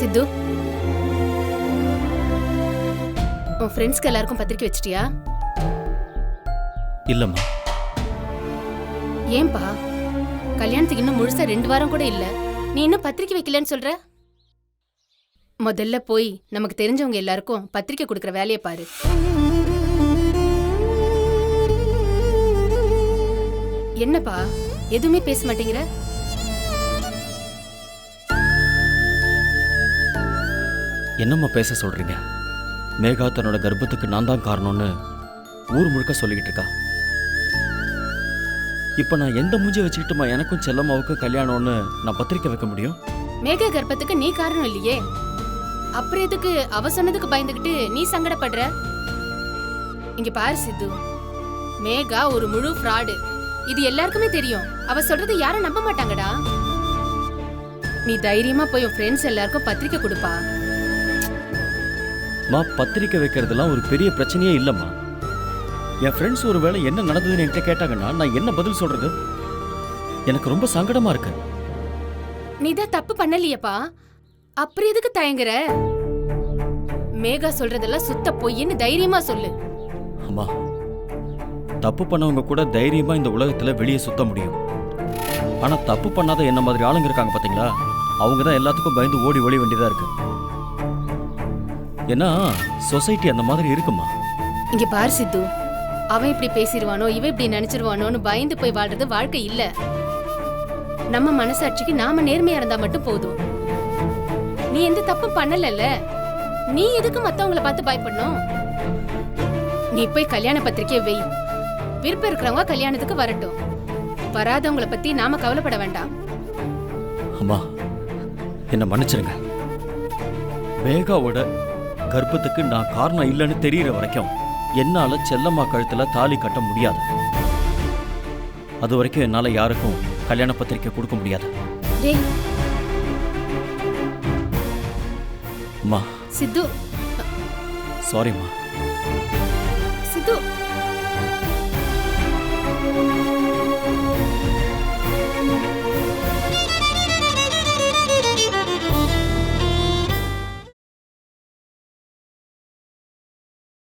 சித்து. உன் ஃப்ரெண்ட்ஸ்க்கு எல்லாருக்கும் பத்திரிக்கை வச்சிட்டியா? இல்லம்மா. ஏன்பா? கல்யாணத்துக்கு இன்னும் முழுசா ரெண்டு வாரம் கூட இல்ல. நீ இன்னும் பத்திரிக்கை வைக்கலன்னு சொல்ற? முதல்ல போய் நமக்கு தெரிஞ்சவங்க எல்லாருக்கும் பத்திரிக்கை கொடுக்கற வேலையை பாரு. என்னப்பா? எதுவுமே பேச மாட்டேங்கிற? என்னம்மா பேச சொல்றீங்க? மேகா தன்னோட கர்ப்பத்துக்கு நான் தான் காரணம்னு ஊர் முழுக்க சொல்லிக்கிட்டு இருக்கா. இப்போ நான் எந்த மூஞ்சி வச்சுக்கிட்டுமா எனக்கும் செல்லம்மாவுக்கும் கல்யாணம்னு நான் பத்திரிக்கை வைக்க முடியும்? மேக கர்ப்பத்துக்கு நீ காரணம் இல்லையே. அப்புறம் எதுக்கு அவ சொன்னதுக்கு பயந்துகிட்டு நீ சங்கடப்படுற? இங்க பாரு சித்து. மேகா ஒரு முழு ஃப்ராடு இது எல்லாருக்குமே தெரியும். அவ சொல்றது யாரும் நம்ப மாட்டாங்கடா. நீ தைரியமா போய் உன் ஃப்ரெண்ட்ஸ் எல்லாருக்கும் பத்திரிக்கை கொடுப்பா. மா பத்திரிக்கை வைக்கிறதுலாம் ஒரு பெரிய பிரச்சனையே இல்லைம்மா. என் ஃப்ரெண்ட்ஸ் ஒரு வேளை என்ன நடந்ததுன்னு என்கிட்ட கேட்டாங்கன்னா நான் என்ன பதில் சொல்றது? எனக்கு ரொம்ப சங்கடமா இருக்கு. நீ தான் தப்பு பண்ணலையேப்பா. அப்புறம் எதுக்கு தயங்குற? மேகா சொல்றதெல்லாம் சுத்த பொய்ன்னு தைரியமா சொல்லு. அம்மா தப்பு பண்ணவங்க கூட தைரியமா இந்த உலகத்துல வெளியே சுத்த முடியும். ஆனா தப்பு பண்ணாத என்ன மாதிரி ஆளுங்க இருக்காங்க பாத்தீங்களா? அவங்க தான் எல்லாத்துக்கும் பயந்து ஓடி ஓடி வேண்டியதா இருக்கு. ஏன்னா சொசைட்டி அந்த மாதிரி இருக்குமா? இங்க பாரு சித்து. அவன் இப்படி பேசிடுவானோ இவ இப்படி நினைச்சிருவானோன்னு பயந்து போய் வாழ்றது வாழ்க்கை இல்ல. நம்ம மனசாட்சிக்கு நாம நேர்மையா இருந்தா மட்டும் போதும். நீ எந்த தப்பும் பண்ணலல்ல. நீ எதுக்கு மத்தவங்கள பார்த்து பயப்படணும்? நீ போய் கல்யாண பத்திரிக்கையை வெய் விருப்பம் இருக்கிறவங்க கல்யாணத்துக்கு வரட்டும். வராதவங்கள பத்தி நாம கவலைப்பட வேண்டாம். அம்மா என்ன மன்னிச்சிருங்க. மேகாவோட கர்ப்பத்துக்கு நான் காரணம் இல்லைன்னு தெரியற வரைக்கும் என்னால செல்லம்மா கழுத்துல தாலி கட்ட முடியாது. அது வரைக்கும் என்னால யாருக்கும் கல்யாண பத்திரிக்கை கொடுக்க முடியாது. அம்மா. சித்து. சாரிம்மா சித்து.